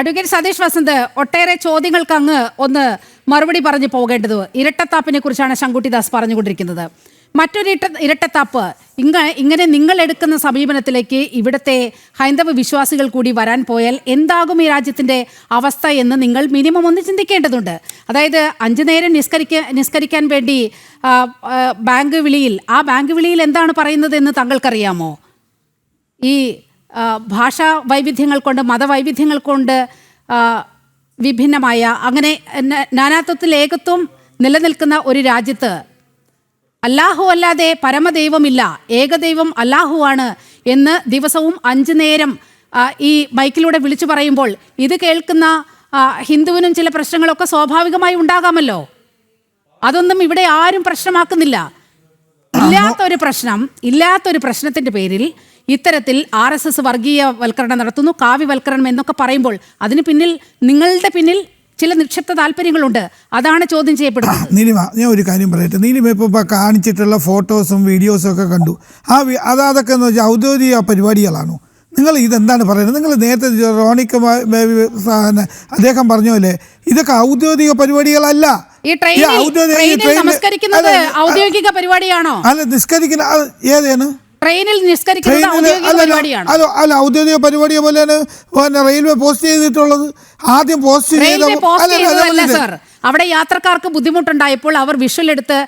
Advocate Satheesh Vasant ഒട്ടേറെ ചോദ്യങ്ങൾക്ക് അങ്ങ് ഒന്ന് മറുപടി പറഞ്ഞു പോകേണ്ടത് ഇരട്ടത്താപ്പിനെ കുറിച്ചാണ് ശങ്കുട്ടിദാസ് പറഞ്ഞുകൊണ്ടിരിക്കുന്നത്. മറ്റൊരു ഇട്ട ഇരട്ടത്താപ്പ് ഇങ്ങ ഇങ്ങനെ നിങ്ങൾ എടുക്കുന്ന സമീപനത്തിലേക്ക് ഇവിടുത്തെ ഹൈന്ദവ വിശ്വാസികൾ കൂടി വരാൻ പോയാൽ എന്താകും ഈ രാജ്യത്തിന്റെ അവസ്ഥ എന്ന് നിങ്ങൾ മിനിമം ഒന്ന് ചിന്തിക്കേണ്ടതുണ്ട്. അതായത് അഞ്ചു നേരം നിസ്കരിക്ക നിസ്കരിക്കാൻ വേണ്ടി ബാങ്ക് വിളിയിൽ ആ ബാങ്ക് വിളിയിൽ എന്താണ് പറയുന്നത് എന്ന് താങ്കൾക്കറിയാമോ ഈ ഭാഷാ വൈവിധ്യങ്ങൾ കൊണ്ട് മതവൈവിധ്യങ്ങൾ കൊണ്ട് വിഭിന്നമായ അങ്ങനെ നാനാത്വത്തിൽ ഏകത്വം നിലനിൽക്കുന്ന ഒരു രാജ്യത്ത് അല്ലാഹു അല്ലാതെ പരമദൈവമില്ല ഏകദൈവം അല്ലാഹുവാണ് എന്ന് ദിവസവും അഞ്ച് നേരം ഈ മൈക്കിലൂടെ വിളിച്ചു പറയുമ്പോൾ ഇത് കേൾക്കുന്ന ഹിന്ദുവിനും ചില പ്രശ്നങ്ങളൊക്കെ സ്വാഭാവികമായി ഉണ്ടാകാമല്ലോ. അതൊന്നും ഇവിടെ ആരും പ്രശ്നമാക്കുന്നില്ല. ഇല്ലാത്തൊരു പ്രശ്നം ഇല്ലാത്തൊരു പ്രശ്നത്തിന്റെ പേരിൽ ഇത്തരത്തിൽ ആർ എസ് എസ് വർഗീയവൽക്കരണം നടത്തുന്നു. കാവ്യവൽക്കരണം എന്നൊക്കെ പറയുമ്പോൾ അതിന് പിന്നിൽ നിങ്ങളുടെ പിന്നിൽ ചില നിക്ഷിപ്ത താല്പര്യങ്ങളുണ്ട്. അതാണ് ചോദ്യം ചെയ്യപ്പെടുന്നത്. നീലിമ ഞാൻ ഒരു കാര്യം പറയട്ടെ. നീലിമ ഇപ്പോൾ കാണിച്ചിട്ടുള്ള ഫോട്ടോസും വീഡിയോസും ഒക്കെ കണ്ടു. ആ അതാതൊക്കെ എന്ന് വെച്ചാൽ ഔദ്യോഗിക പരിപാടികളാണോ? നിങ്ങൾ ഇതെന്താണ് പറയുന്നത്? നിങ്ങൾ നേരത്തെ റോണിക്ക് അദ്ദേഹം പറഞ്ഞ പോലെ ഇതൊക്കെ ഔദ്യോഗിക പരിപാടികളല്ല. ഈ ഔദ്യോഗിക- പരിപാടിയാണോ? അല്ല നിസ്കരിക്കുന്ന ഏതാണ് ട്രെയിനിൽ നിസ്കരിക്കുന്നത് ഔദ്യോഗിക അല്ല പരിപാടിയാണോ. അല്ല അല്ല ഔദ്യോഗിക പരിപാടിയെ പോലെയാണ് പിന്നെ റെയിൽവേ പോസ്റ്റ് ചെയ്തിട്ടുള്ളത്. ആദ്യം പോസ്റ്റ് ചെയ്ത റെയിൽവേ പോസ്റ്റ് ചെയ്തതല്ല സർ. അവിടെ യാത്രക്കാർക്ക് ബുദ്ധിമുട്ടുണ്ടായപ്പോൾ അവർ വിഷ്വൽ എടുത്ത്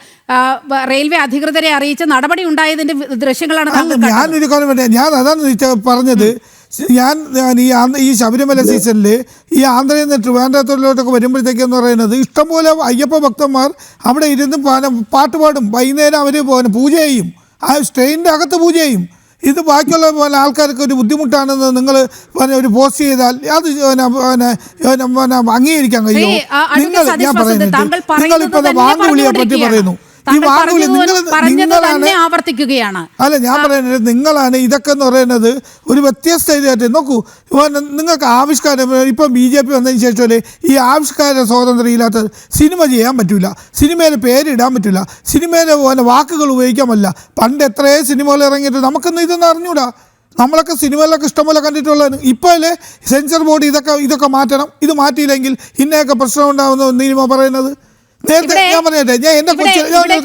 റെയിൽവേ അധികൃതരെ അറിയിച്ച നടപടി ഉണ്ടായതിന്റെ ദൃശ്യങ്ങളാണ് ഞാൻ ഒരു കാര്യം ഞാൻ അതാണ് പറഞ്ഞത്. ഞാൻ ഈ ഈ ശബരിമല സീസണിൽ ഈ ആന്ധ്രയിൽ നിന്ന് ട്രിവാൻഡ്രത്തോട്ടൊക്കെ വരുമ്പോഴത്തേക്കെന്ന് പറയുന്നത് ഇഷ്ടംപോലെ അയ്യപ്പ ഭക്തന്മാർ അവിടെ ഇരുന്ന് പാട്ടുപാടും. പാട്ട് പാടും വൈകുന്നേരം അവർ പൂജ ചെയ്യും. ആ സ്ട്രെയിനിന്റെ അകത്ത് പൂജ ചെയ്യും. ഇത് ബാക്കിയുള്ള പല ആൾക്കാർക്ക് ഒരു ബുദ്ധിമുട്ടാണെന്ന് നിങ്ങൾ ഒരു പോസ്റ്റ് ചെയ്താൽ അത് പിന്നെ പിന്നെ അംഗീകരിക്കാൻ കഴിയുമോ ആ, നിങ്ങൾ ഞാൻ പറയുന്നത് തന്നെ വാങ്ങുവിളിയെ പറ്റി പറയുന്നു. പറഞ്ഞത് തന്നെ ആവർത്തിക്കുകയാണ്. അല്ല ഞാൻ പറയുന്നത് നിങ്ങളാണ് ഇതൊക്കെ എന്ന് പറയുന്നത് ഒരു വ്യത്യസ്ത ഇതായിട്ട് നോക്കൂ. നിങ്ങൾക്ക് ആവിഷ്കാരം ഇപ്പം ബി ജെ പി വന്നതിന് ശേഷം ഈ ആവിഷ്കാര സ്വാതന്ത്ര്യം ഇല്ലാത്ത സിനിമ ചെയ്യാൻ പറ്റില്ല സിനിമയിലെ പേരിടാൻ പറ്റില്ല സിനിമയിലെ പോലെ വാക്കുകൾ ഉപയോഗിക്കാൻ പറ്റില്ല. പണ്ട് എത്രയേ സിനിമകൾ ഇറങ്ങിയിട്ട് നമുക്കൊന്നും ഇതൊന്നും അറിഞ്ഞൂടാ. നമ്മളൊക്കെ സിനിമയിലൊക്കെ ഇഷ്ടംപോലെ കണ്ടിട്ടുള്ളതാണ്. ഇപ്പോൾ സെൻസർ ബോർഡ് ഇതൊക്കെ ഇതൊക്കെ മാറ്റണം. ഇത് മാറ്റിയില്ലെങ്കിൽ ഇന്നയൊക്കെ പ്രശ്നം ഉണ്ടാകുന്ന സിനിമ പറയുന്നത്? നേരത്തെ ഞാൻ പറയട്ടെ ഞാൻ കാര്യം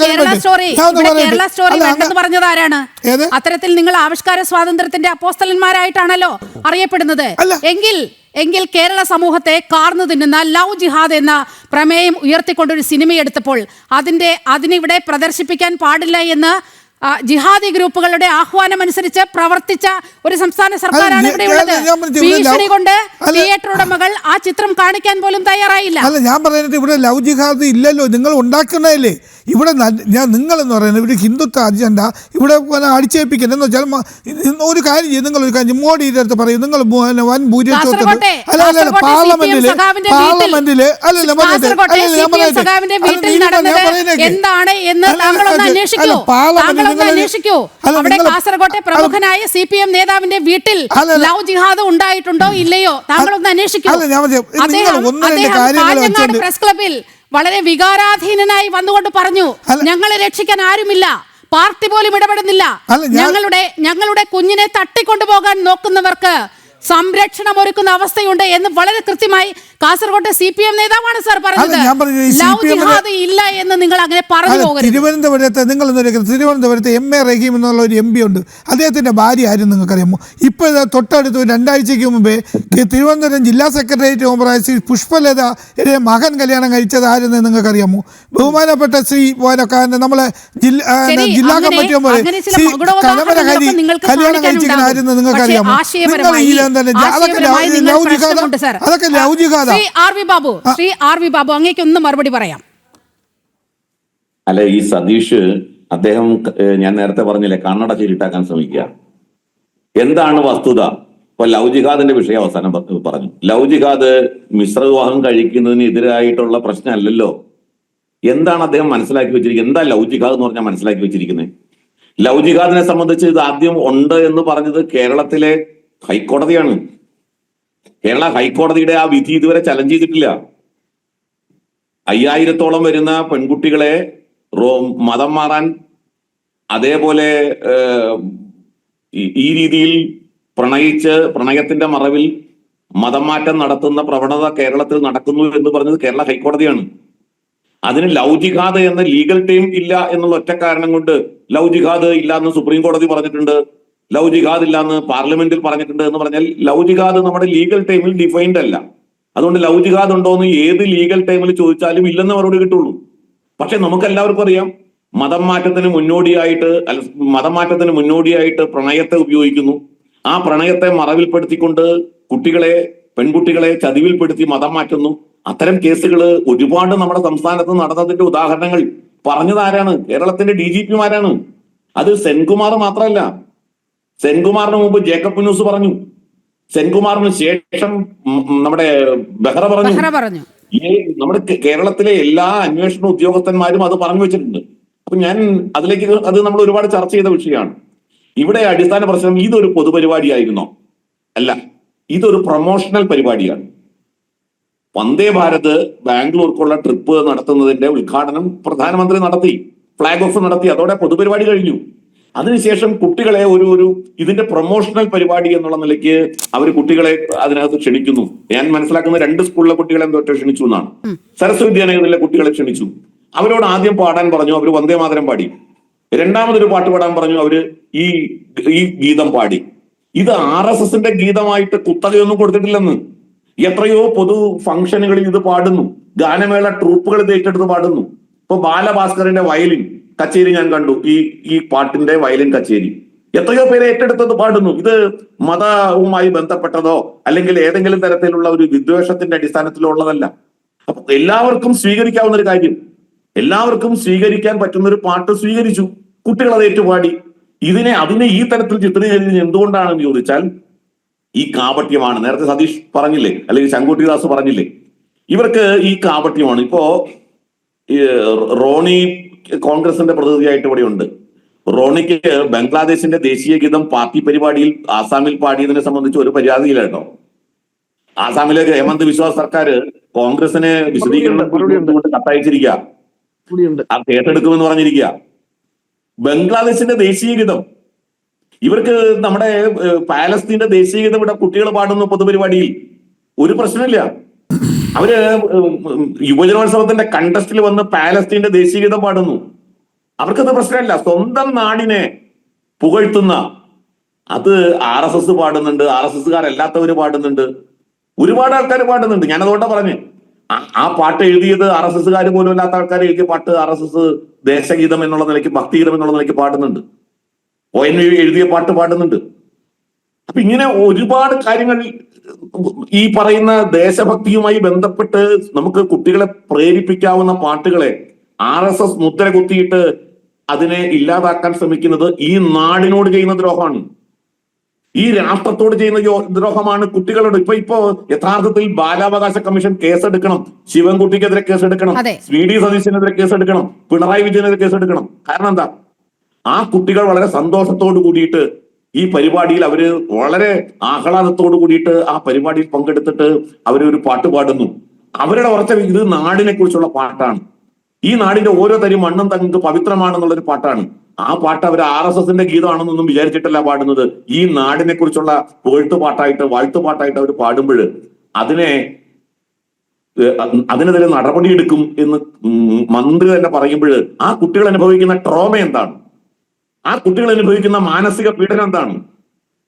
കേരള സ്റ്റോറി വേണ്ടെന്ന് പറഞ്ഞത് ആരാണ്? അത്തരത്തിൽ നിങ്ങൾ ആവിഷ്കാര സ്വാതന്ത്ര്യത്തിന്റെ അപ്പോസ്തലന്മാരായിട്ടാണല്ലോ അറിയപ്പെടുന്നത്. എങ്കിൽ എങ്കിൽ കേരള സമൂഹത്തെ കാർന്നു തിന്നുന്ന ലവ് ജിഹാദ് എന്ന പ്രമേയം ഉയർത്തിക്കൊണ്ടൊരു സിനിമ എടുത്തപ്പോൾ അതിന്റെ അതിനിവിടെ പ്രദർശിപ്പിക്കാൻ പാടില്ല എന്ന് ജിഹാദി ഗ്രൂപ്പുകളുടെ ആഹ്വാനം അനുസരിച്ച് പ്രവർത്തിച്ച ഒരു സംസ്ഥാന സർക്കാരാണ് ഇവിടെ ഉള്ളത്. ഭീഷണി കൊണ്ട് തിയേറ്ററുടെ തിയേറ്റർ ഉടമകൾ ആ ചിത്രം കാണിക്കാൻ പോലും തയ്യാറായില്ല. അല്ല ഞാൻ പറയുന്നത് ഇവിടെ ലവ് ജിഹാദ് ഇല്ലല്ലോ. നിങ്ങൾ ഉണ്ടാക്കുന്നതല്ലേ ഇവിടെ ഞാൻ നിങ്ങളെന്ന് പറയുന്നത് ഇവിടെ ഹിന്ദുത്വ അജണ്ട ഇവിടെ അടിച്ചേൽപ്പിക്കുന്നത് എന്ന് വെച്ചാൽ ഒരു കാര്യം ചെയ്യും നിങ്ങൾ ഒരു കാര്യം മോഡിയുടെ അടുത്ത് പറയും നിങ്ങൾ വൻ ഭൂരിപക്ഷത്തിൽ അല്ല അല്ല പാർലമെന്റിൽ പാർലമെന്റിൽ അല്ലല്ല. എന്താണ് എന്ന് താങ്കളൊന്ന് അന്വേഷിക്കൂ. താങ്കളൊന്ന് അന്വേഷിക്കൂ. അവിടെ കാസർകോട്ടെ പ്രമുഖനായ സി പി എം നേതാവിന്റെ വീട്ടിൽ. ലവ് ജിഹാദ് ഉണ്ടായിട്ടുണ്ടോ ഇല്ലയോ? താങ്കളൊന്ന് അന്വേഷിക്കൂ. അദ്ദേഹം കാഞ്ഞങ്ങാട് പ്രസ് ക്ലബിൽ വളരെ വികാരാധീനനായി വന്നുകൊണ്ട് പറഞ്ഞു ഞങ്ങളെ രക്ഷിക്കാൻ ആരുമില്ല. പാർട്ടി പോലും ഇടപെടുന്നില്ല. ഞങ്ങളുടെ ഞങ്ങളുടെ കുഞ്ഞിനെ തട്ടിക്കൊണ്ടുപോകാൻ നോക്കുന്നവർക്ക് സംരക്ഷണം ഒരുക്കുന്ന അവസ്ഥയുണ്ട് എന്ന് വളരെ കൃത്യമായി കാസർകോട്ടെ സി പി എം നേതാവാണ് സാർ പറഞ്ഞത്. ഇല്ല എന്ന് നിങ്ങൾ അങ്ങനെ പറഞ്ഞു പോകരുത്. തിരുവനന്തപുരത്ത് നിങ്ങൾ തിരുവനന്തപുരത്ത് എം എ റഹീം എന്നുള്ള ഒരു എം പി ഉണ്ട്. അദ്ദേഹത്തിന്റെ ഭാര്യ ആരും നിങ്ങൾക്കറിയാമോ? ഇപ്പോൾ തൊട്ടടുത്ത് രണ്ടാഴ്ചക്ക് രണ്ടാഴ്ചയ്ക്ക് മുമ്പേ തിരുവനന്തപുരം ജില്ലാ സെക്രട്ടേറിയറ്റ് ഓമറായ ശ്രീ പുഷ്പലത മകൻ കല്യാണം കഴിച്ചത് ആരെന്ന് നിങ്ങൾക്കറിയാമോ? ബഹുമാനപ്പെട്ട ശ്രീ പോലൊക്കെ നമ്മളെ ജില്ല കമ്മിറ്റി ശ്രീ നിങ്ങൾക്ക് കല്യാണം കഴിച്ചിരിക്കുന്ന ആരെന്ന് നിങ്ങൾക്കറിയാമോ? നിങ്ങൾ ഈ എന്താണ് അതൊക്കെ ആശയപരമായി നിങ്ങൾ ലൗ ജിഹാദ പ്രശ്നമുണ്ട് സാർ. അതൊക്കെ love Shri R V Babu Shri R V Babu അങ്ങേക്ക് ഒന്ന് മറുപടി പറയാം. അല്ല ഈ സതീഷ് അദ്ദേഹം ഞാൻ നേരത്തെ പറഞ്ഞില്ലേ കണ്ണട ചിരിട്ടാക്കാൻ ശ്രമിക്കുക. എന്താണ് വസ്തുത? ഇപ്പൊ ലവ് ജിഹാദിന്റെ വിഷയം അവസാനം പറഞ്ഞു. ലവ് ജിഹാദ് മിശ്ര വിവാഹം കഴിക്കുന്നതിന് എതിരായിട്ടുള്ള പ്രശ്നമല്ലല്ലോ. എന്താണ് അദ്ദേഹം മനസ്സിലാക്കി വെച്ചിരിക്കുന്നത്? എന്താ ലവ് ജിഹാദ് എന്ന് പറഞ്ഞാൽ മനസ്സിലാക്കി വെച്ചിരിക്കുന്നത്? ലവ് ജിഹാദിനെ സംബന്ധിച്ച് ഇത് ആദ്യം ഉണ്ട് എന്ന് പറഞ്ഞത് കേരളത്തിലെ ഹൈക്കോടതിയാണ്. കേരള ഹൈക്കോടതിയുടെ ആ വിധി ഇതുവരെ ചലഞ്ച് ചെയ്തിട്ടില്ല. അയ്യായിരത്തോളം വരുന്ന പെൺകുട്ടികളെ റോ മതം മാറാൻ അതേപോലെ ഈ- രീതിയിൽ പ്രണയിച്ച് പ്രണയത്തിന്റെ മറവിൽ മതം മാറ്റം നടത്തുന്ന പ്രവണത കേരളത്തിൽ നടക്കുന്നു എന്ന് പറഞ്ഞത് കേരള ഹൈക്കോടതിയാണ്. അതിന് ലവ് ജിഹാദ് എന്ന ലീഗൽ ടീം ഇല്ല എന്നുള്ള ഒറ്റ കാരണം കൊണ്ട് ലവ് ജിഹാദ് ഇല്ല എന്ന് സുപ്രീം കോടതി പറഞ്ഞിട്ടുണ്ട്. ലവ് ജിഹാദ് ഇല്ല എന്ന് പാർലമെന്റിൽ പറഞ്ഞിട്ടുണ്ട് എന്ന് പറഞ്ഞാൽ ലവ് ജിഹാദ് നമ്മുടെ ലീഗൽ ടൈമിൽ ഡിഫൈൻഡ് അല്ല. അതുകൊണ്ട് ലവ് ജിഹാദ് ഉണ്ടോ എന്ന് ഏത് ലീഗൽ ടൈമിൽ ചോദിച്ചാലും ഇല്ലെന്ന് മറുപടി കിട്ടുള്ളൂ. പക്ഷെ നമുക്ക് എല്ലാവർക്കും അറിയാം മതം മാറ്റത്തിന് മുന്നോടിയായിട്ട് അല്ല മതം മാറ്റത്തിന് മുന്നോടിയായിട്ട് പ്രണയത്തെ ഉപയോഗിക്കുന്നു. ആ പ്രണയത്തെ മറവിൽപ്പെടുത്തിക്കൊണ്ട് കുട്ടികളെ പെൺകുട്ടികളെ ചതിവിൽപ്പെടുത്തി മതം മാറ്റുന്നു. അത്തരം കേസുകൾ ഒരുപാട് നമ്മുടെ സംസ്ഥാനത്ത് നടന്നതിന്റെ ഉദാഹരണങ്ങൾ പറഞ്ഞതാരാണ്? കേരളത്തിന്റെ ഡി ജി പിമാരാണ്. അത് സെൻകുമാർ മാത്രമല്ല. സെൻകുമാറിന് മുമ്പ് ജേക്കബ് ന്യൂസ് പറഞ്ഞു. സെൻകുമാറിന് ശേഷം നമ്മുടെ ബെഹ്റ പറഞ്ഞു. ബെഹ്റ പറഞ്ഞു. ഈ നമ്മുടെ കേരളത്തിലെ എല്ലാ അന്വേഷണ ഉദ്യോഗസ്ഥന്മാരും അത് പറഞ്ഞു വെച്ചിട്ടുണ്ട്. അപ്പൊ ഞാൻ അതിലേക്ക് അത് നമ്മൾ ഒരുപാട് ചർച്ച ചെയ്ത വിഷയമാണ്. ഇവിടെ അടിസ്ഥാന പ്രശ്നം ഇതൊരു പൊതുപരിപാടിയായിരുന്നോ? അല്ല ഇതൊരു പ്രൊമോഷണൽ പരിപാടിയാണ്. വന്ദേ ഭാരത് ബാംഗ്ലൂർക്കുള്ള ട്രിപ്പ് നടത്തുന്നതിന്റെ ഉദ്ഘാടനം പ്രധാനമന്ത്രി നടത്തി ഫ്ലാഗ് ഓഫ് നടത്തി അതോടെ പൊതുപരിപാടി കഴിഞ്ഞു. അതിനുശേഷം കുട്ടികളെ ഒരു ഒരു ഇതിന്റെ പ്രൊമോഷണൽ പരിപാടി എന്നുള്ള നിലയ്ക്ക് അവർ കുട്ടികളെ അതിനകത്ത് ക്ഷണിക്കുന്നു. ഞാൻ മനസ്സിലാക്കുന്ന രണ്ട് സ്കൂളിലെ കുട്ടികളെ എന്തോ ക്ഷണിച്ചു എന്നാണ്. സരസ്വതി വിദ്യാലയത്തിലെ കുട്ടികളെ ക്ഷണിച്ചു. അവരോട് ആദ്യം പാടാൻ പറഞ്ഞു അവർ വന്ദേ മാതരം പാടി. രണ്ടാമതൊരു പാട്ട് പാടാൻ പറഞ്ഞു അവർ ഈ ഈ ഗീതം പാടി. ഇത് ആർ എസ് എസിന്റെ ഗീതമായിട്ട് കുത്തകയൊന്നും കൊടുത്തിട്ടില്ലെന്ന്. എത്രയോ പൊതു ഫംഗ്ഷനുകളിൽ ഇത് പാടുന്നു. ഗാനമേള ട്രൂപ്പുകൾ ഇത് ഏറ്റെടുത്ത് പാടുന്നു. ഇപ്പൊ ബാലഭാസ്കറിന്റെ വയലിൻ. കച്ചേരി ഞാൻ കണ്ടു. ഈ ഈ പാട്ടിന്റെ വയലിൻ കച്ചേരി. എത്രയോ പേരെ ഏറ്റെടുത്തത് പാടുന്നു. ഇത് മതവുമായി ബന്ധപ്പെട്ടതോ അല്ലെങ്കിൽ ഏതെങ്കിലും തരത്തിലുള്ള ഒരു വിദ്വേഷത്തിന്റെ അടിസ്ഥാനത്തിലോ ഉള്ളതല്ല. അപ്പൊ എല്ലാവർക്കും സ്വീകരിക്കാവുന്ന ഒരു കാര്യം. എല്ലാവർക്കും സ്വീകരിക്കാൻ പറ്റുന്ന ഒരു പാട്ട് സ്വീകരിച്ചു. കുട്ടികൾ അത് ഏറ്റുപാടി. ഇതിനെ അതിനെ ഈ തരത്തിൽ ചിത്രീകരിക്കുന്നത് എന്തുകൊണ്ടാണെന്ന് ചോദിച്ചാൽ ഈ കാപട്യമാണ്. നേരത്തെ സതീഷ് പറഞ്ഞില്ലേ? അല്ലെങ്കിൽ ശങ്കുട്ടിദാസ് പറഞ്ഞില്ലേ? ഇവർക്ക് ഈ കാപട്യമാണ്. ഇപ്പോ റോണി കോൺഗ്രസിന്റെ പ്രതിനിധിയായിട്ട് ഇവിടെ ഉണ്ട്. റോണിക്ക് ബംഗ്ലാദേശിന്റെ ദേശീയ ഗീതം പാർട്ടി പരിപാടിയിൽ ആസാമിൽ പാടിയതിനെ സംബന്ധിച്ച് ഒരു പരാതിയില്ല കേട്ടോ. ആസാമിലെ ഹേമന്ത് വിശ്വാസ് സർക്കാർ കോൺഗ്രസിന് വിശദീകരണം. കൊണ്ട് കത്തയച്ചിരിക്കുക ആ കേട്ടെടുക്കുമെന്ന് പറഞ്ഞിരിക്കുക ബംഗ്ലാദേശിന്റെ ദേശീയ ഗീതം. ഇവർക്ക് നമ്മുടെ പാലസ്തീന്റെ ദേശീയ ഗീതം ഇവിടെ കുട്ടികൾ പാടുന്ന പൊതുപരിപാടിയിൽ ഒരു പ്രശ്നമില്ല. അവർ യുവജനോത്സവത്തിന്റെ കണ്ടസ്റ്റിൽ വന്ന് പാലസ്തീന്റെ ദേശീയഗീതം പാടുന്നു. അവർക്കത് പ്രശ്നമില്ല. സ്വന്തം നാടിനെ പുകഴ്ത്തുന്ന അത് ആർ എസ് എസ് പാടുന്നുണ്ട് ആർ എസ് എസ്സുകാരല്ലാത്തവര് പാടുന്നുണ്ട്. ഒരുപാട് ആൾക്കാർ പാടുന്നുണ്ട്. ഞാൻ അതുകൊണ്ടാ പറഞ്ഞു. ആ- പാട്ട് എഴുതിയത് ആർ എസ് എസ്സുകാർ പോലും അല്ലാത്ത ആൾക്കാർ എഴുതിയ പാട്ട് ആർ എസ് എസ് ദേശഗീതം എന്നുള്ള നിലയ്ക്ക് ഭക്തിഗീതം എന്നുള്ള നിലയ്ക്ക് പാടുന്നുണ്ട്. ഒ എൻ എഴുതിയ പാട്ട് പാടുന്നുണ്ട്. അപ്പൊ ഇങ്ങനെ ഒരുപാട് കാര്യങ്ങൾ ഈ പറയുന്ന ദേശഭക്തിയുമായി ബന്ധപ്പെട്ട് നമുക്ക് കുട്ടികളെ പ്രേരിപ്പിക്കാവുന്ന പാട്ടുകളെ ആർ എസ് എസ് മുദ്ര കുത്തിയിട്ട് അതിനെ ഇല്ലാതാക്കാൻ ശ്രമിക്കുന്നത് ഈ നാടിനോട് ചെയ്യുന്ന ദ്രോഹമാണ്. ഈ രാഷ്ട്രത്തോട് ചെയ്യുന്ന ദ്രോഹമാണ് കുട്ടികളോട്. ഇപ്പൊ ഇപ്പോ യഥാർത്ഥത്തിൽ ബാലാവകാശ കമ്മീഷൻ കേസെടുക്കണം. ശിവൻകുട്ടിക്കെതിരെ കേസെടുക്കണം. വി ഡി സതീശനെതിരെ കേസെടുക്കണം. പിണറായി വിജയനെതിരെ കേസെടുക്കണം. കാരണം എന്താ? ആ കുട്ടികൾ വളരെ സന്തോഷത്തോട് കൂടിയിട്ട് ഈ പരിപാടിയിൽ അവർ വളരെ ആഹ്ലാദത്തോട് കൂടിയിട്ട് ആ പരിപാടിയിൽ പങ്കെടുത്തിട്ട് അവരൊരു പാട്ട് പാടുന്നു. അവരുടെ ഉറച്ച ഇത് നാടിനെ കുറിച്ചുള്ള പാട്ടാണ്. ഈ നാടിന്റെ ഓരോ തരി മണ്ണും തങ്ങൾക്ക് പവിത്രമാണെന്നുള്ളൊരു പാട്ടാണ്. ആ പാട്ട് അവർ ആർ എസ് എസിന്റെ ഗീതമാണെന്നൊന്നും വിചാരിച്ചിട്ടല്ല പാടുന്നത്. ഈ നാടിനെ കുറിച്ചുള്ള പുകഴ്ത്തു പാട്ടായിട്ട് വാഴ്ത്തു പാട്ടായിട്ട് അവർ പാടുമ്പോൾ അതിനെ അതിനെതിരെ നടപടിയെടുക്കും എന്ന് മന്ത്രി തന്നെ പറയുമ്പോൾ ആ കുട്ടികൾ അനുഭവിക്കുന്ന ട്രോമ എന്താണ്? ആ കുട്ടികൾ അനുഭവിക്കുന്ന മാനസിക പീഡനം എന്താണ്?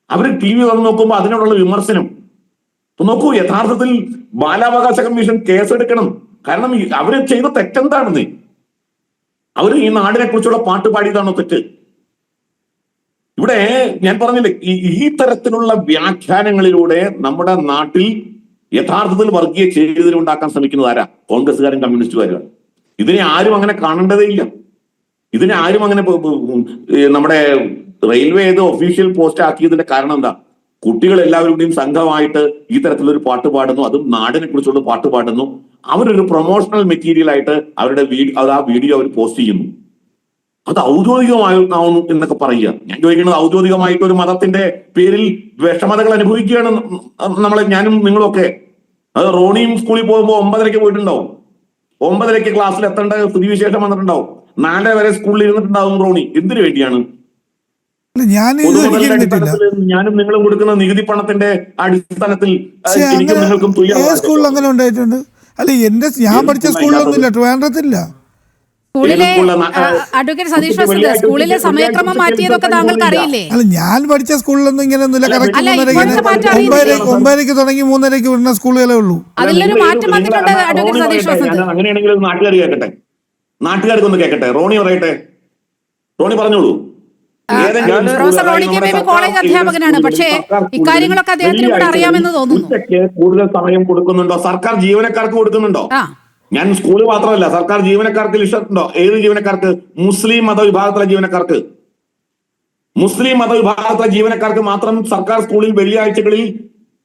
അവർ ടി വി വന്ന് നോക്കുമ്പോൾ അതിനോടുള്ള വിമർശനം. നോക്കൂ യഥാർത്ഥത്തിൽ ബാലാവകാശ കമ്മീഷൻ കേസെടുക്കണം. കാരണം അവർ ചെയ്ത തെറ്റെന്താണെന്ന്? അവർ ഈ നാടിനെ കുറിച്ചുള്ള പാട്ട് പാടിയതാണോ തെറ്റ്? ഇവിടെ ഞാൻ പറഞ്ഞില്ലേ ഈ ഈ തരത്തിലുള്ള വ്യാഖ്യാനങ്ങളിലൂടെ നമ്മുടെ നാട്ടിൽ യഥാർത്ഥത്തിൽ വർഗീയ ചേരിതിൽ ഉണ്ടാക്കാൻ ശ്രമിക്കുന്നത് ആരാ? കോൺഗ്രസ്സുകാരും കമ്മ്യൂണിസ്റ്റുകാരും. ഇതിനെ ആരും അങ്ങനെ കാണേണ്ടതേ ഇല്ല ഇതിനെ ആരും അങ്ങനെ നമ്മുടെ റെയിൽവേ ഏത് ഒഫീഷ്യൽ പോസ്റ്റ് ആക്കിയതിന്റെ കാരണം എന്താ? കുട്ടികൾ എല്ലാവരും കൂടിയും സംഘമായിട്ട് ഈ തരത്തിലൊരു പാട്ട് പാടുന്നു. അതും നാടിനെ കുറിച്ചുള്ള പാട്ട് പാടുന്നു. അവരൊരു പ്രൊമോഷണൽ മെറ്റീരിയൽ ആയിട്ട് അവരുടെ വീഡിയോ അത് ആ വീഡിയോ അവർ പോസ്റ്റ് ചെയ്യുന്നു. അത് ഔദ്യോഗികമായിരുന്നു എന്നൊക്കെ പറയുക. ഞാൻ ചോദിക്കുന്നത് ഔദ്യോഗികമായിട്ട് ഒരു മതത്തിന്റെ പേരിൽ വിഷമതകൾ അനുഭവിക്കുകയാണ് നമ്മളെ ഞാനും നിങ്ങളൊക്കെ. അത് റോണിയും സ്കൂളിൽ പോകുമ്പോൾ ഒമ്പതരയ്ക്ക് പോയിട്ടുണ്ടാവും. ഒമ്പതരയ്ക്ക് ക്ലാസ്സിൽ എത്തേണ്ട സ്ഥിതിവിശേഷം വന്നിട്ടുണ്ടാവും. നാലര വരെ സ്കൂളിൽ ഇരുന്നിട്ടുണ്ടാവും റോണി. എന്തിനു വേണ്ടിയാണ്? ഞാനും നിങ്ങളും കൊടുക്കുന്ന നികുതി പണത്തിന്റെ അടിസ്ഥാനത്തിൽ എനിക്കും നിങ്ങൾക്കും സ്കൂളിൽ അങ്ങനെ ഉണ്ടായിട്ടുണ്ട്? അല്ല എന്റെ ഞാൻ പഠിച്ച സ്കൂളിലൊന്നുമില്ല ട്രിവാൻഡ്രത്തില്ല. സ്കൂളിലെ അഡ്വക്കേറ്റ് സതീഷ് വസന്ത് സ്കൂളിലെ സമയക്രമം മാറ്റിയതൊക്കെ താങ്കൾക്ക് അറിയില്ലേ അല്ല ഞാൻ പഠിച്ച സ്കൂളിലൊന്നും മാറ്റം അറിയുന്നില്ലേ? ഒമ്പതരയ്ക്ക് തുടങ്ങി മൂന്നരയ്ക്ക് വിടുന്ന സ്കൂളുകളേ ഉള്ളൂ അതിലൊരു മാറ്റം വന്നിട്ടുണ്ട് അഡ്വക്കേറ്റ് സതീഷ്. വസന്ത് അങ്ങനെയാണെങ്കിൽ നാട്ടുകാർ കേൾക്കട്ടെ നാട്ടുകാർക്കൊന്ന് കേൾക്കട്ടെ റോണി പറയട്ടെ റോണി പറഞ്ഞോളൂ professor Roni K. Baby college അധ്യാപകനാണ്. പക്ഷേ ഇക്കാര്യങ്ങളൊക്കെ അദ്ദേഹത്തിന് കൂടെ അറിയാമെന്ന് തോന്നുന്നു. കൂടുതൽ സമയം കൊടുക്കുന്നുണ്ടോ സർക്കാർ ജീവനക്കാർക്ക് കൊടുക്കുന്നുണ്ടോ ആ ഞാൻ സ്കൂളിൽ മാത്രമല്ല സർക്കാർ ജീവനക്കാർക്ക് ലിസ്റ്റുണ്ടോ? ഏത് ജീവനക്കാർക്ക്? മുസ്ലിം മതവിഭാഗത്തിലെ ജീവനക്കാർക്ക്. മുസ്ലിം മതവിഭാഗത്തിലെ ജീവനക്കാർക്ക് മാത്രം സർക്കാർ സ്കൂളിൽ വെള്ളിയാഴ്ചകളിൽ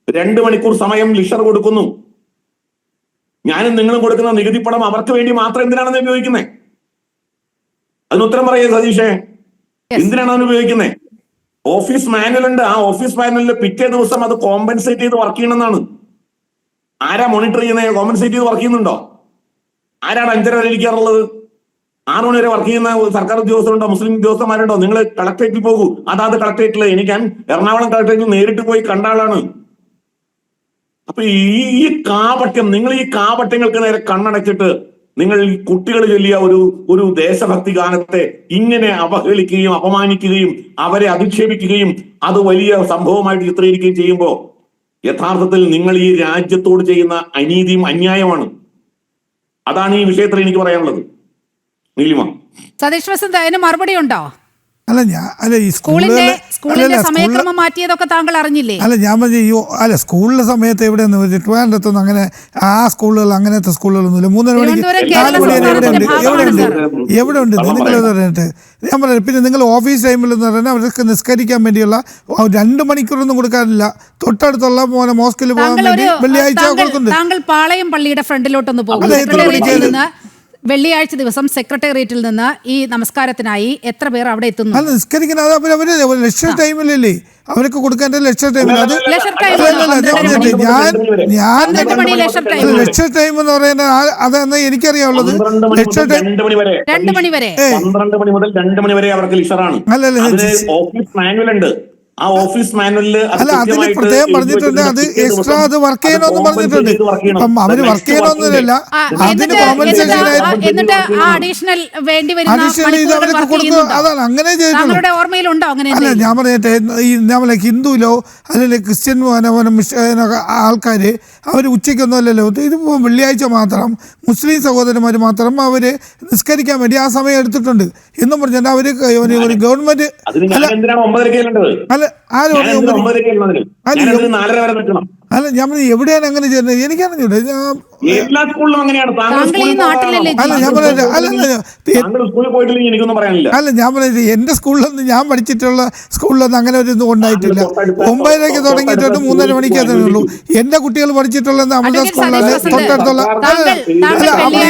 രണ്ട് മണിക്കൂർ സമയം ലിഷർ കൊടുക്കുന്നു. ഞാനും നിങ്ങളും കൊടുക്കുന്ന നികുതി പണം അവർക്ക് വേണ്ടി മാത്രം എന്തിനാണെന്ന് ഉപയോഗിക്കുന്നത് അതിന് ഉത്തരം പറയേ സതീഷേ. എന്തിനാണ് അതിന് ഉപയോഗിക്കുന്നത് ഓഫീസ് മാനുവൽ ഉണ്ട്. ആ ഓഫീസ് മാനുവലിൽ പിറ്റേ ദിവസം അത് കോമ്പൻസേറ്റ് ചെയ്ത് വർക്ക് ചെയ്യണമെന്നാണ്. ആരാ മോണിറ്റർ ചെയ്യുന്നത് കോമ്പൻസേറ്റ് ചെയ്ത് വർക്ക് ചെയ്യുന്നുണ്ടോ? ആരാണ് അഞ്ചര വരെ ഇരിക്കാറുള്ളത് ആറു മണി വരെ വർക്ക് ചെയ്യുന്ന സർക്കാർ ഉദ്യോഗസ്ഥരുണ്ടോ? മുസ്ലിം ഉദ്യോഗസ്ഥന്മാരുണ്ടോ? നിങ്ങൾ കളക്ടറേറ്റിൽ പോകൂ. അതാത് കളക്ടറേറ്റിൽ എനിക്ക് എറണാകുളം കളക്ടറേറ്റിൽ നേരിട്ട് പോയി കണ്ട ആളാണ്. അപ്പൊ ഈ കാപട്യം നിങ്ങൾ ഈ കാപട്യങ്ങൾക്ക് നേരെ കണ്ണടച്ചിട്ട് നിങ്ങൾ ഈ കുട്ടികൾ ചൊല്ലിയ ഒരു ഒരു ദേശഭക്തി ഗാനത്തെ ഇങ്ങനെ അവഹേളിക്കുകയും അപമാനിക്കുകയും അവരെ അധിക്ഷേപിക്കുകയും അത് വലിയ സംഭവമായിട്ട് ചിത്രീകരിക്കുകയും ചെയ്യുമ്പോൾ യഥാർത്ഥത്തിൽ നിങ്ങൾ ഈ രാജ്യത്തോട് ചെയ്യുന്ന അനീതിയും അന്യായമാണ് അതാണ് ഈ വിഷയത്തിൽ എനിക്ക് പറയാനുള്ളത്. നീലിമ. സതീഷ് വസന്ത് അതിന് മറുപടി ഉണ്ടോ? അല്ല ഞാൻ അല്ല ഈ സ്കൂളിലെ സ്കൂളിൽ സമയക്രമം മാറ്റിയതൊക്കെ താങ്കൾ അറിഞ്ഞില്ലേ? അല്ല ഞാൻ പറഞ്ഞു ഈ അല്ല സ്കൂളിലെ സമയത്ത് എവിടെയൊന്നും ട്രിവാൻഡ്രത്തൊന്നും അങ്ങനെ ആ സ്കൂളുകൾ അങ്ങനത്തെ സ്കൂളുകളൊന്നുമില്ല. മൂന്നര മണിക്ക് നാല് മണി വരെ എവിടെ ഉണ്ട് എവിടെ ഉണ്ട് എവിടെ ഉണ്ട് നിങ്ങൾ. പറഞ്ഞിട്ട് ഞാൻ പറഞ്ഞു പിന്നെ നിങ്ങൾ ഓഫീസ് ടൈമിൽ എന്ന് പറഞ്ഞാൽ അവർക്ക് നിസ്കരിക്കാൻ വേണ്ടിയുള്ള രണ്ട് മണിക്കൂറൊന്നും കൊടുക്കാറില്ല. തൊട്ടടുത്തുള്ള മോനെ മോസ്കിൽ പോകാൻ വേണ്ടി വെള്ളിയാഴ്ച കൊടുക്കുന്നുണ്ട് താങ്കൾ പാളയം പള്ളിയുടെ ഫ്രണ്ടിലോട്ടൊന്ന് പോകും. വെള്ളിയാഴ്ച ദിവസം സെക്രട്ടേറിയറ്റിൽ നിന്ന് ഈ നമസ്കാരത്തിനായി എത്ര പേർ അവിടെ എത്തുന്നു? അല്ല നിസ്കരിക്കുന്ന അത് അവർ ലക്ഷ്യ ടൈമിലല്ലേ അവർക്ക് കൊടുക്കേണ്ട ലക്ഷ്യ ടൈമിൽ അത് ഞാൻ ഞാൻ ലക്ഷ്യ ടൈം എന്ന് പറയുന്നത് അതെന്ന് എനിക്കറിയാവുള്ളത് ലക്ഷ്യ ടൈം രണ്ട് മണി വരെ. പന്ത്രണ്ട് മണി മുതൽ രണ്ട് മണി വരെ അവർക്ക് ലിഷറാണ് അല്ലല്ലേ ഓഫീസ് മാനുവൽ ഉണ്ട്. ആ ഓഫീസ് മാനുവലിൽ അല്ല അതിന് പ്രത്യേകം പറഞ്ഞിട്ടുണ്ട് അത് എക്സ്ട്രാ അത് വർക്ക് ചെയ്യണമെന്ന് പറഞ്ഞിട്ടുണ്ട്. അപ്പം അവർ വർക്ക് ചെയ്യണമെന്നില്ല അതിന് കോമ്പൻസേഷൻ എന്നിട്ട് ആ- എന്നിട്ട് അഡീഷണൽ വേണ്ടി വരുന്ന Additional ഇത് അവർക്ക് വർക്ക് കൊടുക്കുക അതാണ് അങ്ങനെ ചെയ്തിട്ടുണ്ട്. താങ്കളുടെ ഓർമ്മയിലുണ്ടോ അങ്ങനെ അല്ല ഞാൻ പറയട്ടെ ഈ നമ്മളെ ഹിന്ദുവിലോ അല്ലെങ്കിൽ ക്രിസ്ത്യൻ ആൾക്കാര് അവർ ഉച്ചയ്ക്കൊന്നും അല്ലല്ലോ. ഇത് വെള്ളിയാഴ്ച മാത്രം മുസ്ലിം സഹോദരന്മാർ മാത്രം അവർ നിസ്കരിക്കാൻ വേണ്ടി ആ സമയം എടുത്തിട്ടുണ്ട്. എന്നും പറഞ്ഞാൽ അവർ ഒരു ഗവൺമെന്റ് അതിന് അല്ല ആരും അല്ല, ഞാൻ വരെ നിൽക്കണം. അല്ല ഞാൻ പറഞ്ഞു, എവിടെയാണ് അങ്ങനെ ചെയ്യുന്നത് എനിക്കറിഞ്ഞൂടെ ഞാൻ എല്ലാ സ്കൂളിലും അങ്ങനെയാണ്. താങ്കൾ താങ്കൾ സ്കൂളിൽ നാട്ടിലല്ലേ അല്ല ഞാൻ പറയട്ടെ അല്ല അല്ല ഞാൻ പറയുന്നത് എന്റെ സ്കൂളിലൊന്നും ഞാൻ പഠിച്ചിട്ടുള്ള സ്കൂളിലൊന്നും അങ്ങനെ ഒരു ഇതും ഉണ്ടായിട്ടില്ല. ഒമ്പതിലേക്ക് ഒമ്പതരയ്ക്ക് തുടങ്ങിയിട്ടുണ്ട് മൂന്നര മണിക്ക് സ്കൂളിൽ ഉള്ളൂ. എന്റെ കുട്ടികൾ പഠിച്ചിട്ടുള്ള നമ്മുടെ അഡ്വക്കേറ്റ് സ്കൂളിലാണ് തൊട്ടടുത്തുള്ള അല്ല,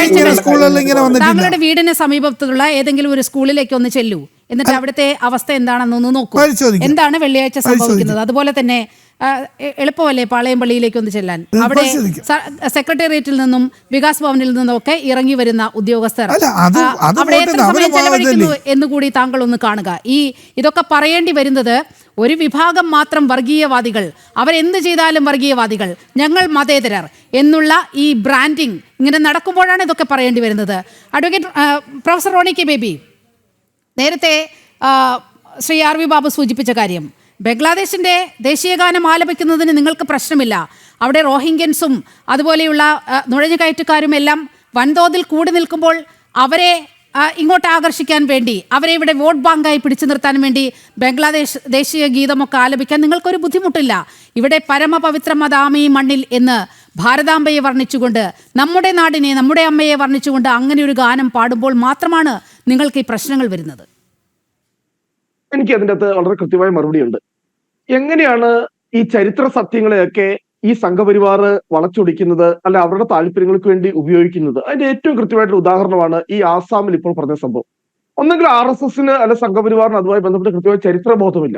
ഇങ്ങനെ സ്കൂളുകളിൽ ഇങ്ങനെ വന്നിട്ടില്ല. താങ്കളുടെ വീടിന് സമീപത്തുള്ള ഏതെങ്കിലും ഒരു സ്കൂളിലേക്ക് ഒന്ന് ചെല്ലൂ. എന്നിട്ട് അവിടുത്തെ അവസ്ഥ എന്താണെന്നൊന്ന് നോക്കൂ. എന്താണ് വെള്ളിയാഴ്ച സംഭവിക്കുന്നത്? അതുപോലെ തന്നെ എളുപ്പമല്ലേ പാളയം പള്ളിയിലേക്ക് ഒന്ന് ചെല്ലാൻ? അവിടെ സെക്രട്ടേറിയറ്റിൽ നിന്നും വികാസ് ഭവനിൽ നിന്നും ഒക്കെ ഇറങ്ങി വരുന്ന ഉദ്യോഗസ്ഥർ. അവിടെ എത്ര സമയം ചെലവഴിക്കുന്നു എന്ന് കൂടി താങ്കൾ ഒന്ന് കാണുക. ഈ ഇതൊക്കെ പറയേണ്ടി വരുന്നത് ഒരു വിഭാഗം മാത്രം വർഗീയവാദികൾ. അവരെന്ത് ചെയ്താലും വർഗീയവാദികൾ. ഞങ്ങൾ മതേതരർ എന്നുള്ള ഈ ബ്രാൻഡിങ് ഇങ്ങനെ നടക്കുമ്പോഴാണ് ഇതൊക്കെ പറയേണ്ടി വരുന്നത്. Advocate professor Roni K Baby നേരത്തെ ശ്രീ ആർ വി ബാബു സൂചിപ്പിച്ച കാര്യം. ബംഗ്ലാദേശിന്റെ ദേശീയഗാനം ആലപിക്കുന്നതിന് നിങ്ങൾക്ക് പ്രശ്നമില്ല. അവിടെ റോഹിംഗ്യൻസും അതുപോലെയുള്ള നുഴഞ്ഞുകയറ്റക്കാരും എല്ലാം വൻതോതിൽ കൂടി നിൽക്കുമ്പോൾ അവരെ ഇങ്ങോട്ട് ആകർഷിക്കാൻ വേണ്ടി അവരെ ഇവിടെ വോട്ട് ബാങ്കായി പിടിച്ചു നിർത്താൻ വേണ്ടി ബംഗ്ലാദേശ് ദേശീയ ഗീതമൊക്കെ ആലപിക്കാൻ നിങ്ങൾക്കൊരു ബുദ്ധിമുട്ടില്ല. ഇവിടെ പരമപവിത്രമതാമി മണ്ണിൽ എന്ന് ഭാരതാംബയെ വർണിച്ചുകൊണ്ട് നമ്മുടെ നാടിനെ നമ്മുടെ അമ്മയെ വർണിച്ചുകൊണ്ട് അങ്ങനെ ഒരു ഗാനം പാടുമ്പോൾ മാത്രമാണ് നിങ്ങൾക്ക് ഈ പ്രശ്നങ്ങൾ വരുന്നത്? എനിക്ക് അതിന്റെ അകത്ത് വളരെ കൃത്യമായ മറുപടിയുണ്ട്. എങ്ങനെയാണ് ഈ ചരിത്ര സത്യങ്ങളെയൊക്കെ ഈ സംഘപരിവാർ വളച്ചൊടിക്കുന്നത് അല്ല അവരുടെ താല്പര്യങ്ങൾക്ക് വേണ്ടി ഉപയോഗിക്കുന്നത്? അതിന്റെ ഏറ്റവും കൃത്യമായിട്ടുള്ള ഉദാഹരണമാണ് ഈ ആസാമിൽ ഇപ്പോൾ പറഞ്ഞ സംഭവം. ഒന്നെങ്കിൽ ആർ എസ് എസിന് അല്ല സംഘപരിവാറിന് അതുമായി ബന്ധപ്പെട്ട് കൃത്യമായ ചരിത്രബോധമില്ല.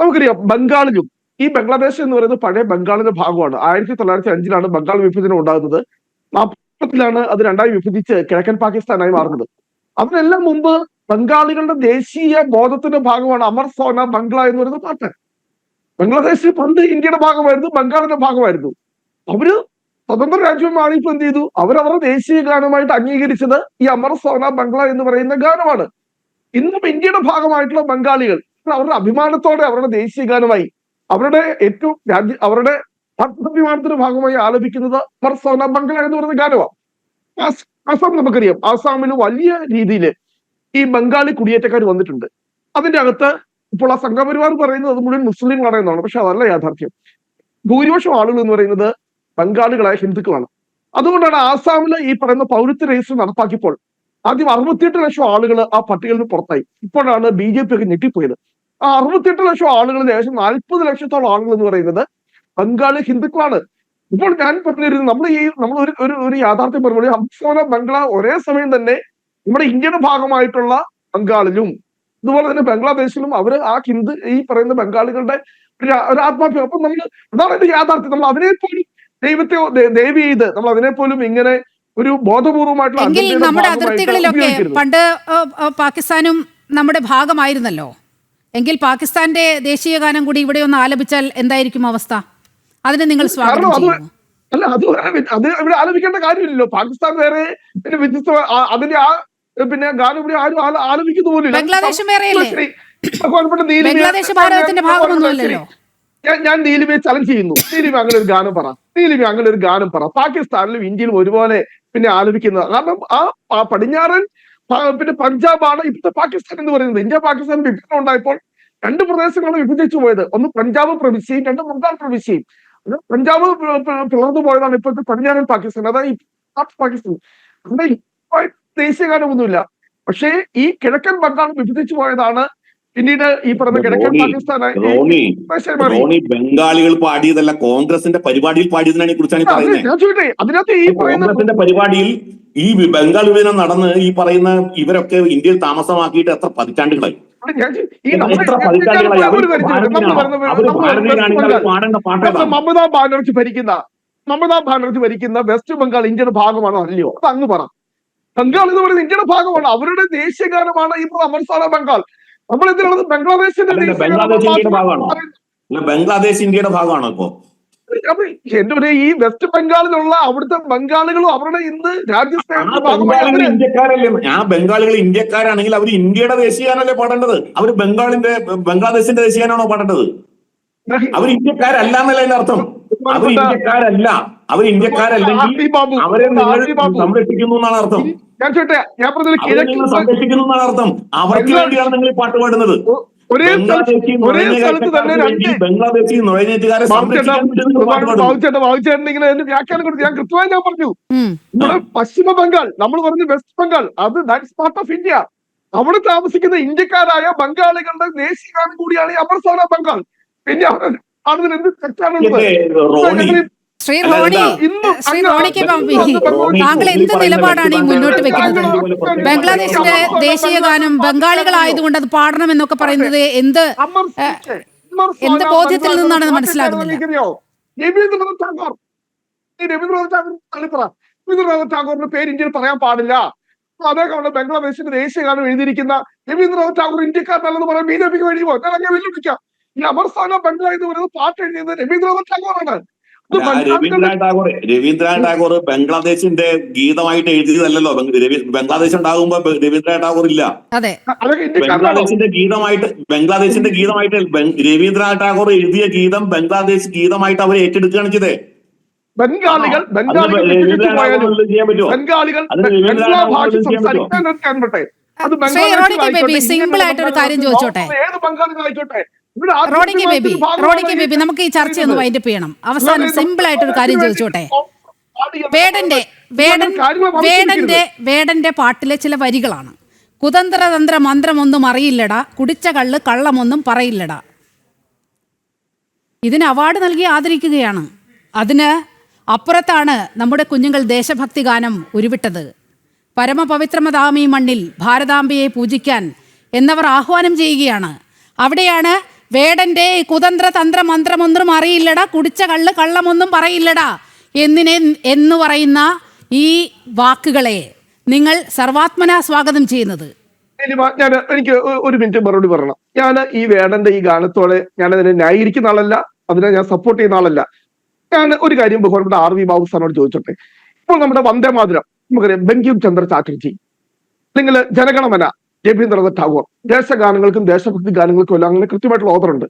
നമുക്കറിയാം ബംഗാളിലും ഈ ബംഗ്ലാദേശ് എന്ന് പറയുന്നത് പഴയ ബംഗാളിന്റെ ഭാഗമാണ്. ആയിരത്തി തൊള്ളായിരത്തി അഞ്ചിലാണ് ബംഗാൾ വിഭജനം ഉണ്ടാകുന്നത്. നാൽപ്പത്തിലാണ് അത് രണ്ടായി വിഭജിച്ച് കിഴക്കൻ പാകിസ്ഥാനായി മാറുന്നത്. അതിനെല്ലാം മുമ്പ് ബംഗാളികളുടെ ദേശീയ ബോധത്തിന്റെ ഭാഗമാണ് അമർ സോന ബംഗ്ല എന്ന് പറയുന്ന പാട്ട്. ബംഗ്ലാദേശ് പണ്ട് ഇന്ത്യയുടെ ഭാഗമായിരുന്നു ബംഗാളിന്റെ ഭാഗമായിരുന്നു. അവർ സ്വതന്ത്ര രാജ്യമാണ് ഇപ്പൊ എന്ത് ചെയ്തു? അവരവരുടെ ദേശീയ ഗാനമായിട്ട് അംഗീകരിച്ചത് ഈ അമർ സോന ബംഗ്ല എന്ന് പറയുന്ന ഗാനമാണ്. ഇന്നും ഇന്ത്യയുടെ ഭാഗമായിട്ടുള്ള ബംഗാളികൾ അവരുടെ അഭിമാനത്തോടെ അവരുടെ ദേശീയ ഗാനമായി അവരുടെ ഏറ്റവും രാജ്യ അവരുടെ ആത്മാഭിമാനത്തിന്റെ ഭാഗമായി ആലപിക്കുന്നത് അമർ സോന ബംഗ്ല എന്ന് പറയുന്ന ഗാനമാണ് ആസാം നമുക്കറിയാം. ആസാമിൽ വലിയ രീതിയിൽ ഈ ബംഗാളി കുടിയേറ്റക്കാർ വന്നിട്ടുണ്ട്. അതിന്റെ അകത്ത് ഇപ്പോൾ ആ സംഘപരിവാർ പറയുന്നത് അത് മുഴുവൻ മുസ്ലിങ്ങളാണ് എന്നാണ്. പക്ഷെ അതല്ല യാഥാർത്ഥ്യം. ഭൂരിപക്ഷം ആളുകൾ എന്ന് പറയുന്നത് ബംഗാളികളായ ഹിന്ദുക്കളാണ്. അതുകൊണ്ടാണ് ആസാമിൽ ഈ പറയുന്ന പൗരത്വ രജിസ്റ്റർ നടപ്പാക്കിയപ്പോൾ ആദ്യം അറുപത്തിയെട്ട് ലക്ഷം ആളുകൾ ആ പട്ടികയിൽ നിന്ന് പുറത്തായി. ഇപ്പോഴാണ് ബി ജെ പി ഒക്കെ ഞെട്ടിപ്പോയത്. ആ അറുപത്തിയെട്ട് ലക്ഷം ആളുകൾ ഏകദേശം നാൽപ്പത് ലക്ഷത്തോളം ആളുകൾ എന്ന് പറയുന്നത് ബംഗാളി ഹിന്ദുക്കളാണ്. ഇപ്പോൾ ഞാൻ പറഞ്ഞിരുന്നു നമ്മൾ ഈ നമ്മൾ ഒരു ഒരു ഒരു യാഥാർത്ഥ്യം പറയുമ്പോൾ ഹംസോന ബംഗ്ല ഒരേ സമയം തന്നെ നമ്മുടെ ഇന്ത്യയുടെ ഭാഗമായിട്ടുള്ള ബംഗാളിലും അതുപോലെ തന്നെ ബംഗ്ലാദേശിലും അവർ ആ ഹിന്ദു ഈ പറയുന്ന ബംഗാളികളുടെ ഒരു ആത്മാഭ്യം. അപ്പൊ നമ്മൾ അതാണ് എന്റെ യാഥാർത്ഥ്യം. നമ്മൾ അതിനെ പോലും ദൈവത്തെ ദേവി ചെയ്ത് നമ്മൾ അതിനെ പോലും ഇങ്ങനെ ഒരു ബോധപൂർവമായിട്ടുള്ള എങ്കിൽ നമ്മുടെ അതിർത്തികളിലൊക്കെ പണ്ട് പാകിസ്ഥാനും നമ്മുടെ ഭാഗമായിരുന്നല്ലോ. എങ്കിൽ പാകിസ്ഥാന്റെ ദേശീയ ഗാനം കൂടി ഇവിടെ ഒന്ന് ആലപിച്ചാൽ എന്തായിരിക്കും അവസ്ഥ? അതിന് നിങ്ങൾ സ്വാഗതം ചെയ്യുന്നു. അല്ല അത് അത് ഇവിടെ ആലോചിക്കേണ്ട കാര്യമില്ലല്ലോ. പാകിസ്ഥാൻ വേറെ പിന്നെ വ്യത്യസ്ത അതിന്റെ ആ പിന്നെ ഗാനം ഇവിടെ ആരും ആലോചിക്കുന്നു പോലും. ബംഗ്ലാദേശും ബംഗ്ലാദേശ് ഭാരതത്തിന്റെ ഭാഗമൊന്നുമല്ലല്ലോ. ഞാൻ ഞാൻ നീലിമയെ ചലഞ്ച് ചെയ്യുന്നു. നീലിമ അങ്ങനെ ഒരു ഗാനം പറ. നീലിമ അങ്ങനെ ഒരു ഗാനം പറ. പാകിസ്ഥാനിലും ഇന്ത്യയിലും ഒരുപോലെ പിന്നെ ആലപിക്കുന്നത് കാരണം ആ പടിഞ്ഞാറൻ പിന്നെ പഞ്ചാബാണ് ഇപ്പോഴത്തെ പാകിസ്ഥാൻ എന്ന് പറയുന്നത്. ഇന്ത്യ പാകിസ്ഥാൻ വിഭജനം ഉണ്ടായപ്പോൾ രണ്ട് പ്രദേശങ്ങളാണ് വിഭജിച്ചു പോയത്. ഒന്ന് പഞ്ചാബ് പ്രവിശ്യയും രണ്ട് ബംഗാൾ പ്രവിശ്യയും. പഞ്ചാബ് പിളർന്നു പോയതാണ് ഇപ്പോഴത്തെ പടിഞ്ഞാറൻ പാകിസ്ഥാൻ. അതായത് പാകിസ്ഥാൻ. അവിടെ ഇപ്പോൾ ദേശീയ ഗാനമൊന്നുമില്ല പക്ഷേ ഈ കിഴക്കൻ ബംഗാൾ വിഭജിച്ചു പോയതാണ് പിന്നീട് ഈ പറഞ്ഞ കിഴക്കൻ പാകിസ്ഥാനായി ബംഗാളികൾ പാടിയതല്ല കോൺഗ്രസിന്റെ പരിപാടിയിൽ പാടിയതിനെ കുറിച്ചാണ് പറയുന്നത്. അതിനകത്ത് ഈ കോൺഗ്രസിന്റെ പരിപാടിയിൽ ഈ ബംഗാൾ വിഭജനം നടന്ന് ഈ പറയുന്ന ഇവരൊക്കെ ഇന്ത്യയിൽ താമസമാക്കിയിട്ട് എത്ര പതിറ്റാണ്ടുകളായി? മമതാ ബാനർജി ഭരിക്കുന്ന മമതാ ബാനർജി ഭരിക്കുന്ന വെസ്റ്റ് ബംഗാൾ ഇന്ത്യയുടെ ഭാഗമാണോ അല്ലയോ? അത് അങ്ങ് പറ. ബംഗാൾ എന്ന് പറയുന്നത് ഇന്ത്യയുടെ ഭാഗമാണ്. അവരുടെ ദേശീയ ഗാനമാണ് ഈ അമർസാന ബംഗാൾ നമ്മൾ എന്തിനാണ് ബംഗ്ലാദേശിന്റെ ദേശീയ ബംഗ്ലാദേശ് ഇന്ത്യയുടെ ഭാഗമാണോ? അല്ല ബംഗ്ലാദേശ് ഇന്ത്യയുടെ ഭാഗമാണോ ഇപ്പോ? അപ്പൊ എന്റെ ഒരു ഈ വെസ്റ്റ് ബംഗാളിലുള്ള അവിടുത്തെ ബംഗാളികളും അവരുടെ ഇന്ന് ഇന്ത്യക്കാരല്ലേ? ആ ബംഗാളികൾ ഇന്ത്യക്കാരാണെങ്കിൽ അവർ ഇന്ത്യയുടെ ദേശീയാനല്ലേ പാടേണ്ടത്? അവർ ബംഗാളിന്റെ ബംഗ്ലാദേശിന്റെ ദേശീയാനാണോ പാടേണ്ടത്? അവർ ഇന്ത്യക്കാരല്ല എന്നല്ല അതിന്റെ അർത്ഥം? അവർ ഇന്ത്യക്കാരല്ല. അവർ ഇന്ത്യക്കാരല്ലെങ്കിൽ അവരെ നിങ്ങൾ സംരക്ഷിക്കുന്നു എന്നാണ് അർത്ഥം. ഞാൻ ചോട്ടെ ഞാൻ പറഞ്ഞത് സംരക്ഷിക്കുന്നു എന്നാണ് അർത്ഥം. അവർക്ക് വേണ്ടിയാണ് നിങ്ങൾ ഈ പാട്ട് പാടുന്നത്. ഒരേ സ്ഥലത്ത് ഒരേ സ്ഥലത്ത് തന്നെ രണ്ട് ബംഗ്ലാദേശി നുഴഞ്ഞേറ്റുകാരെ ബാബുചേട്ടൻ ഇങ്ങനെ എന്റെ വ്യാഖ്യാനം കൊടുത്തു. ഞാൻ കൃത്യമായി ഞാൻ പറഞ്ഞു. നമ്മുടെ പശ്ചിമ ബംഗാൾ നമ്മൾ പറഞ്ഞു വെസ്റ്റ് ബംഗാൾ അത് ദാറ്റ്സ് പാർട്ട് ഓഫ് ഇന്ത്യ അവിടെ താമസിക്കുന്ന ഇന്ത്യക്കാരായ ബംഗാളികളുടെ ദേശീയഗാനം കൂടിയാണ് അമർസാന ബംഗാൾ. പിന്നെ അവിടെ അതിൽ എന്ത് തെറ്റാണുള്ളത് ശ്രീ റോണി ശ്രീ റോണിക്ക് താങ്കൾ എന്ത് നിലപാടാണ് ഈ മുന്നോട്ട് വെക്കുന്നത്? ബംഗ്ലാദേശിന്റെ ദേശീയ ഗാനം ബംഗാളികളായതുകൊണ്ട് അത് പാടണം എന്നൊക്കെ പറയുന്നത് എന്ത് എന്ത് ബോധ്യത്തിൽ നിന്നാണ് മനസ്സിലാകുന്നത്. രവീന്ദ്രനാഥ് ടാഗോറിന്റെ പേര് ഇന്ത്യയിൽ പറയാൻ പാടില്ല. അതേ കാരണം ബംഗ്ലാദേശിന്റെ ദേശീയ ഗാനം എഴുതിയിരിക്കുന്ന രവീന്ദ്രനാഥ് ടാഗോർ ഇന്ത്യക്കാരനല്ലെന്ന് പറയാൻ ബി ജെ പിക്ക് വേണ്ടി ഞാൻ അങ്ങനെ വെല്ലുവിളിക്കാം ഈ അമർസ്ഥാന ബംഗ്ല എന്ന് പറയുന്നത് പാട്ട് എഴുതിയത് രവീന്ദ്രനാഥ് ടാഗോറാണ്. രവീന്ദ്രനാഥ് ടാഗോർ രവീന്ദ്രനാഥ് ടാഗോർ ബംഗ്ലാദേശിന്റെ ഗീതമായിട്ട് എഴുതിയതല്ലല്ലോ? ബംഗ്- ബംഗ്ലാദേശ് ഉണ്ടാകുമ്പോ രവീന്ദ്രനാഥ് ടാഗോർ ഇല്ല. ബംഗ്ലാദേശിന്റെ ഗീതമായിട്ട് ബംഗ്ലാദേശിന്റെ ഗീതമായിട്ട് രവീന്ദ്രനാഥ് ടാഗോർ എഴുതിയ ഗീതം ബംഗ്ലാദേശ് ഗീതമായിട്ട് അവർ ഏറ്റെടുക്കുകയാണ് ചെയ്തേ. ബംഗാളികൾ ബംഗാളികൾ ബംഗാളികൾ ബംഗ്ലാ ഭാഷ? സംസാരിക്കാൻ അത് ബംഗാളികൾ സിമ്പിൾ ആയിട്ട് ആയിട്ടൊരു കാര്യം ചോദിച്ചോട്ടെ? ഏത് ബംഗാളികളായിക്കോട്ടെ? റോണി കെ ബേബി ആത്മഹത്യയുടെ ഭാഗമാണ് റോണി കെ ഈ ബേബി നമുക്ക് ഈ ചർച്ച ഒന്ന് വൈൻഡപ്പ് ചെയ്യണം. അവസാനം സിമ്പിൾ ആയിട്ട് ഒരു കാര്യം ചോദിച്ചോട്ടെ? വേടന്റെ വേടൻ വേടന്റെ വേടന്റെ പാട്ടിലെ ചില വരികളാണ്. കുതന്ത്രതന്ത്ര മന്ത്രമൊന്നും അറിയില്ലടാ കുടിച്ച കള്ള് കള്ളമൊന്നും പറയില്ലടാ. ഇതിന് അവാർഡ് നൽകി ആദരിക്കുകയാണ്. അതിന് അപ്പുറത്താണ് നമ്മുടെ കുഞ്ഞുങ്ങൾ ദേശഭക്തി ഗാനം ഉരുവിട്ടത്. പരമപവിത്രമതാമി മണ്ണിൽ ഭാരതാംബയെ പൂജിക്കാൻ എന്നവർ ആഹ്വാനം ചെയ്യുകയാണ്. അവിടെയാണ് വേടന്റെ ഈ കുതന്ത്ര തന്ത്ര മന്ത്രമൊന്നും അറിയില്ലടാ. കുടിച്ച കള്ള് കള്ളമൊന്നും പറയില്ലടാ. എന്നിനെ എന്ന് പറയുന്ന ഈ വാക്കുകളെ നിങ്ങൾ സർവാത്മന സ്വാഗതം ചെയ്യുന്നത്. ഞാൻ എനിക്ക് ഒരു മിനിറ്റ് മറുപടി പറയണം. ഞാൻ ഈ വേടന്റെ ഈ ഗാനത്തോടെ ഞാൻ അതിനെ ന്യായീകരിക്കുന്ന ആളല്ല. അതിനെ ഞാൻ സപ്പോർട്ട് ചെയ്യുന്ന ആളല്ല. ഞാൻ ഒരു കാര്യം ബഹുമാനപ്പെട്ട ആർ വി ബാബു സാറിനോട് ചോദിച്ചോട്ടെ. ഇപ്പോൾ നമ്മുടെ വന്ദേ മാതരം നമുക്കറിയാം ബങ്കിം ചന്ദ്ര ചാറ്റർജി അല്ലെങ്കിൽ ജനഗണമന രവീന്ദ്രനാഥ് ടാഗോർ. ദേശഗാനങ്ങൾക്കും ദേശഭക്തി ഗാനങ്ങൾക്കും എല്ലാം അങ്ങനെ കൃത്യമായിട്ടുള്ള ഓതറുണ്ട്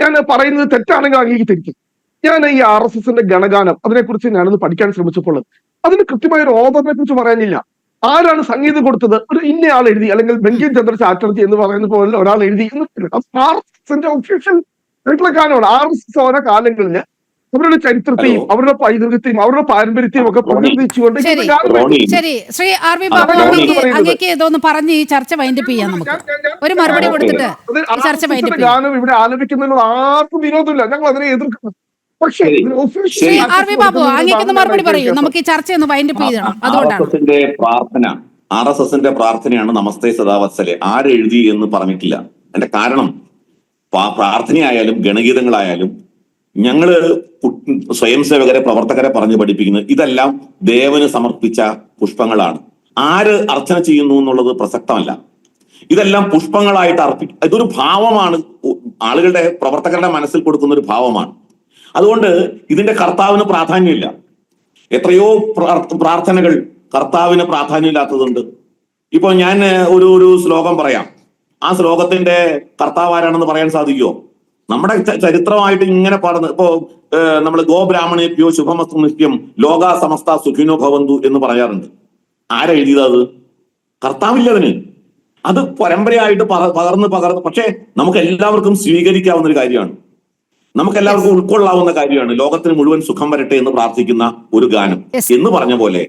ഞാൻ പറയുന്നത് തെറ്റാണെങ്കിൽ അംഗീകരിച്ചിരിക്കും ഞാൻ ഈ ആർ എസ് എസിന്റെ ഗണഗാനം അതിനെക്കുറിച്ച് ഞാനൊന്ന് പഠിക്കാൻ ശ്രമിച്ചപ്പോൾ അതിന് കൃത്യമായ ഒരു ഓതറിനെ കുറിച്ച് പറയാനില്ല. ആരാണ് സംഗീതം കൊടുത്തത്? ഒരു ഇന്ന ആൾ എഴുതി അല്ലെങ്കിൽ ബങ്കിം ചന്ദ്ര ചാറ്റർജി എന്ന് പറയുന്ന പോലെ ഒരാൾ എഴുതി. ആർ എസ് എസിന്റെ ഒഫീഷ്യൽ ഗാനമാണ്. ആർ എസ് എസ് ഓരോ കാലങ്ങളിൽ അവരുടെ ചരിത്രത്തെയും അവരുടെ പൈതൃകത്തെയും അവരുടെ പാരമ്പര്യത്തെയും ഒക്കെ പ്രതിനിധിച്ചുകൊണ്ട് ശരി. ശരി. ആർ വി ബാബു അങ്ങേക്ക്. ഇതൊന്ന് പറഞ്ഞ് ഈ ചർച്ച വൈൻഡപ്പ് ചെയ്യാം നമുക്ക്. ഒരു മറുപടി കൊടുത്തിട്ട് ഈ ചർച്ച വൈൻഡപ്പ് ഗാനം ഇവിടെ ആലപിക്കുന്നതിനോട് ആർക്കും വിരോധമില്ല. ഞങ്ങൾ അതിനെ എതിർക്കുന്നു. പക്ഷേ ശരി. ആർ വി ബാബു അങ്ങേക്കൊന്ന് മറുപടി പറയൂ. നമുക്ക് ഈ ചർച്ച ഒന്ന് വൈൻഡപ്പ് ചെയ്യണം. അതുകൊണ്ടാണ്. പ്രാർത്ഥന ആർ എസ് എസിന്റെ പ്രാർത്ഥനയാണ് നമസ്തേ സദാവത്സലെ ആരെഴുതി എന്ന് പറഞ്ഞിട്ടില്ല. അതിന്റെ കാരണം പ്രാർത്ഥനയായാലും ഗണഗീതങ്ങളായാലും ഞങ്ങൾ സ്വയം സേവകരെ പ്രവർത്തകരെ പറഞ്ഞു പഠിപ്പിക്കുന്നത് ഇതെല്ലാം ദേവന് സമർപ്പിച്ച പുഷ്പങ്ങളാണ്. ആര് അർച്ചന ചെയ്യുന്നു എന്നുള്ളത് പ്രസക്തമല്ല. ഇതെല്ലാം പുഷ്പങ്ങളായിട്ട് അർപ്പി ഇതൊരു ഭാവമാണ് ആളുകളുടെ പ്രവർത്തകരുടെ മനസ്സിൽ കൊടുക്കുന്ന ഒരു ഭാവമാണ്. അതുകൊണ്ട് ഇതിന്റെ കർത്താവിന് പ്രാധാന്യമില്ല. എത്രയോ പ്രാർത്ഥനകൾ കർത്താവിന് പ്രാധാന്യമില്ലാത്തതുണ്ട്. ഇപ്പൊ ഞാൻ ഒരു ഒരു ശ്ലോകം പറയാം. ആ ശ്ലോകത്തിന്റെ കർത്താവ് ആരാണെന്ന് പറയാൻ സാധിക്കുമോ നമ്മുടെ ചരിത്രമായിട്ട് ഇങ്ങനെ പാടുന്ന ഇപ്പോ നമ്മൾ ഗോ ബ്രാഹ്മണേഭ്യോ ശുഭമസ്തു നിത്യം ലോക സമസ്ത സുഖിനോ ഭവന്തു എന്ന് പറയാറുണ്ട്. ആരെഴുതിയത് അത്? കർത്താവില്ല അതിന് അത് പരമ്പരയായിട്ട് പകർന്ന് പകർന്ന് പക്ഷേ നമുക്ക് എല്ലാവർക്കും സ്വീകരിക്കാവുന്ന ഒരു കാര്യമാണ്. നമുക്ക് എല്ലാവർക്കും ഉൾക്കൊള്ളാവുന്ന കാര്യമാണ് ലോകത്തിന് മുഴുവൻ സുഖം വരട്ടെ എന്ന് പ്രാർത്ഥിക്കുന്ന ഒരു ഗാനം. എന്ന് പറഞ്ഞ പോലെ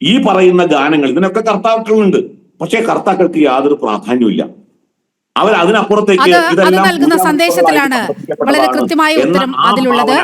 ഈ പറയുന്ന ഗാനങ്ങൾ ഇതിനൊക്കെ കർത്താക്കളുണ്ട് പക്ഷേ കർത്താക്കൾക്ക് യാതൊരു പ്രാധാന്യമില്ല അവർ അതിനപ്പുറത്തേക്ക് അത് നൽകുന്ന സന്ദേശത്തിലാണ് വളരെ കൃത്യമായ ഉത്തരം അതിലുള്ളത്.